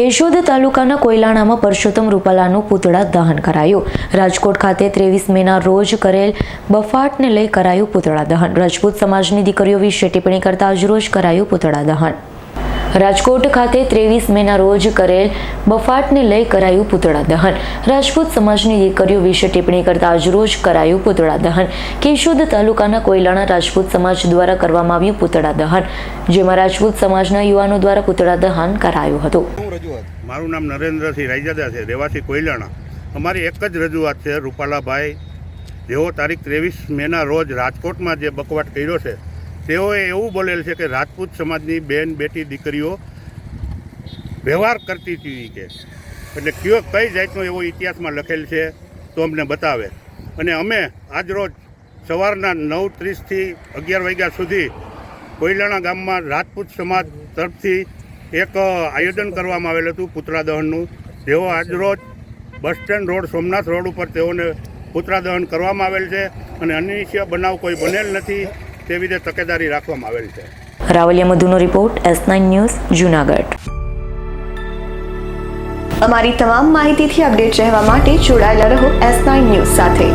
કેશોદ તાલુકાના કોયલાણામાં પરસોત્તમ રૂપાલાનું પૂતળા દહન કરાયું. રાજકોટ ખાતે ત્રેવીસ મેના રોજ કરેલ બફાટને લઈ કરાયું પૂતળા દહન. રાજપૂત સમાજની દીકરીઓ વિશે ટિપ્પણી કરતા આજરોજ કરાયું પૂતળા દહન. રાજકોટ ખાતે ત્રેવીસ મેના રોજ કરેલ બફાટને લઈ કરાયું પૂતળા દહન. રાજપૂત સમાજની દીકરીઓ વિશે ટિપ્પણી કરતા આજરોજ કરાયું પૂતળા દહન. કેશોદ તાલુકાના કોયલાણા રાજપૂત સમાજ દ્વારા કરવામાં આવ્યું પૂતળા દહન, જેમાં રાજપૂત સમાજના યુવાનો દ્વારા પૂતળા દહન કરાયું હતું. રજૂઆત મારું નામ નરેન્દ્રસિંહ રાયજાદા છે, રહેવાસી કોયલાણા. અમારી એક જ રજૂઆત છે, રૂપાલાભાઈ, જેઓ તારીખ ત્રેવીસ મેના રોજ રાજકોટમાં જે બકવાટ કર્યો છે, તેઓએ એવું બોલેલ છે કે રાજપૂત સમાજની બેન, બેટી, દીકરીઓ વ્યવહાર કરતી હતી કે એટલે કયો, કઈ જાતનો એવો ઇતિહાસમાં લખેલ છે, તો અમને બતાવે. અને અમે આજરોજ સવારના નવ ત્રીસથી અગિયાર વાગ્યા સુધી કોયલાણા ગામમાં રાજપૂત સમાજ તરફથી એક આયોજન કરવામાં આવેલું હતું પુતળા દહનનું. તેઓ આજરોજ bus stand road Somnath road ઉપર તેઓને પુતળા દહન કરવામાં આવેલ છે અને અનિશ્ચય બનાવ કોઈ બનેલ નથી તેવી રીતે તકેદારી રાખવામાં આવેલ છે. Ravaliya મધુનો report S nine news Junagadh. અમારી તમામ માહિતીથી અપડેટ રહેવા માટે જોડાયેલા રહો એસ નાઇન ન્યૂઝ સાથે.